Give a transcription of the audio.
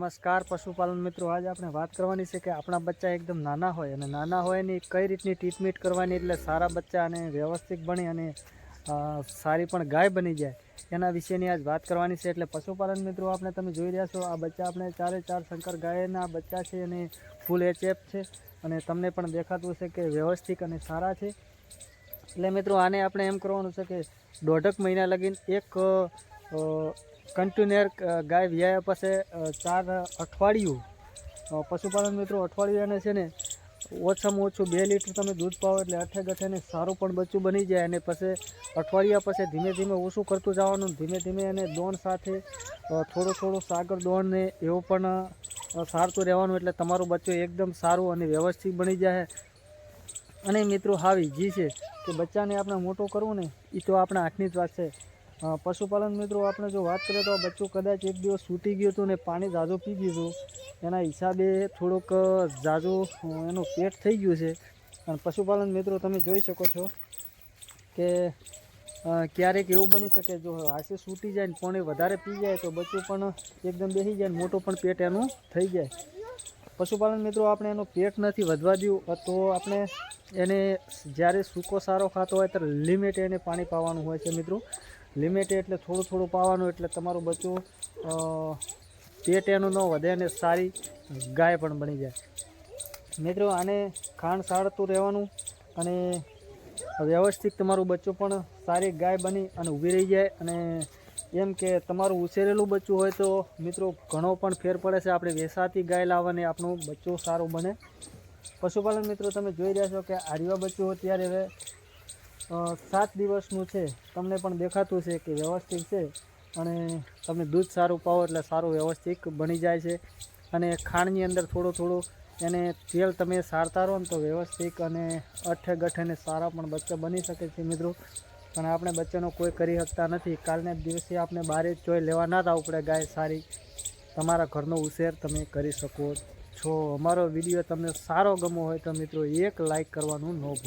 નમસ્કાર પશુપાલન મિત્રો, આજે આપણે વાત કરવાની છે કે આપણા બચ્ચા એકદમ નાના હોય અને નાના હોય એની કઈ રીતની ટ્રીટમેન્ટ કરવાની એટલે સારા બચ્ચા અને વ્યવસ્થિત બની અને સારી પણ ગાય બની જાય, એના વિશેની આજ વાત કરવાની છે. એટલે પશુપાલન મિત્રો, આપણે તમે જોઈ રહ્યા છો, આ બચ્ચા આપણે ચારે ચાર શંકર ગાયના બચ્ચા છે અને ફૂલ એચએફ છે અને તમને પણ દેખાતું હશે કે વ્યવસ્થિત અને સારા છે. એટલે મિત્રો, આને આપણે એમ કરવાનું છે કે દોઢક મહિના લગીને એક કન્ટિન્યુઅર ગાય વ્યાયા પાસે ચાર અઠવાડિયું. પશુપાલન મિત્રો, અઠવાડિયાને છે ને, ઓછામાં ઓછું બે લીટર તમે દૂધ પાવો એટલે અઠે ગઠે સારું પણ બચ્ચું બની જાય અને પછી અઠવાડિયા પછી ધીમે ધીમે ઓછું કરતું જવાનું, ધીમે ધીમે એને દોણ સાથે થોડું થોડું સાગર દોણ ને એવું પણ સારતું રહેવાનું એટલે તમારું બચ્ચું એકદમ સારું અને વ્યવસ્થિત બની જાય. અને મિત્રો, હાવી જી છે કે બચ્ચાને આપણે મોટું કરવું ને એ તો આપણા હાથની જ વાત છે. પશુપાલન મિત્રો આપણે જો વાત કરીએ તો આ બચ્ચું કદાચ એક દિવસ સૂટી ગયું હતું ને પાણી ઝાઝું પી ગયું હતું. એના હિસાબે થોડુંક ઝાઝું એનું પેટ થઈ ગયું છે. અને પશુપાલન મિત્રો, તમે જોઈ શકો છો કે ક્યારેક એવું બની શકે, જો હાસે સૂટી જાય ને પાણી વધારે પી જાય તો બચ્ચું પણ એકદમ બેસી જાય ને મોટું પણ પેટ એનું થઈ જાય. પશુપાલન મિત્રો, આપણે એનું પેટ નથી વધવા દઉં તો આપણે એને જ્યારે સૂકો સારો ખાતો હોય, ત્યારે લિમિટ એને પાણી પાવાનું હોય છે મિત્રો. લિમિટ એટલે થોડું થોડું પાવાનું, એટલે તમારું બચ્ચું પેટ એનું ન વધે અને સારી ગાય પણ બની જાય. મિત્રો, આને ખાંડ સાળતું રહેવાનું અને વ્યવસ્થિત તમારું બચ્ચું પણ સારી ગાય બની અને ઊભી રહી જાય અને એમ કે તમારું ઉછેરેલું બચ્ચું હોય તો મિત્રો ઘણો પણ ફેર પડે છે. આપણે વેસાતી ગાય લાવવાની આપણું બચ્ચું સારું બને. પશુપાલન મિત્રો, તમે જોઈ રહ્યા છો કે આર્યવા બચ્ચું અત્યારે હવે સાત દિવસનું છે. તમને પણ દેખાતું છે કે વ્યવસ્થિત છે અને તમે દૂધ સારું પાવો એટલે સારું વ્યવસ્થિત બની જાય છે. અને ખાંડની અંદર થોડું થોડું એને તેલ તમે સારતા રહો ને તો વ્યવસ્થિત અને અઠે ગઠે ને સારા પણ બચ્ચા બની શકે છે મિત્રો. પણ આપણે બચ્ચાનો કોઈ કરી શકતા નથી. કાલને દિવસે આપણે બારે જ જોઈ લેવા ના આવવું પડે ગાય સારી. તમારા ઘરનો ઉછેર તમે કરી શકો છો. અમારો વીડિયો તમને સારો ગમો હોય તો મિત્રો એક લાઈક કરવાનું ન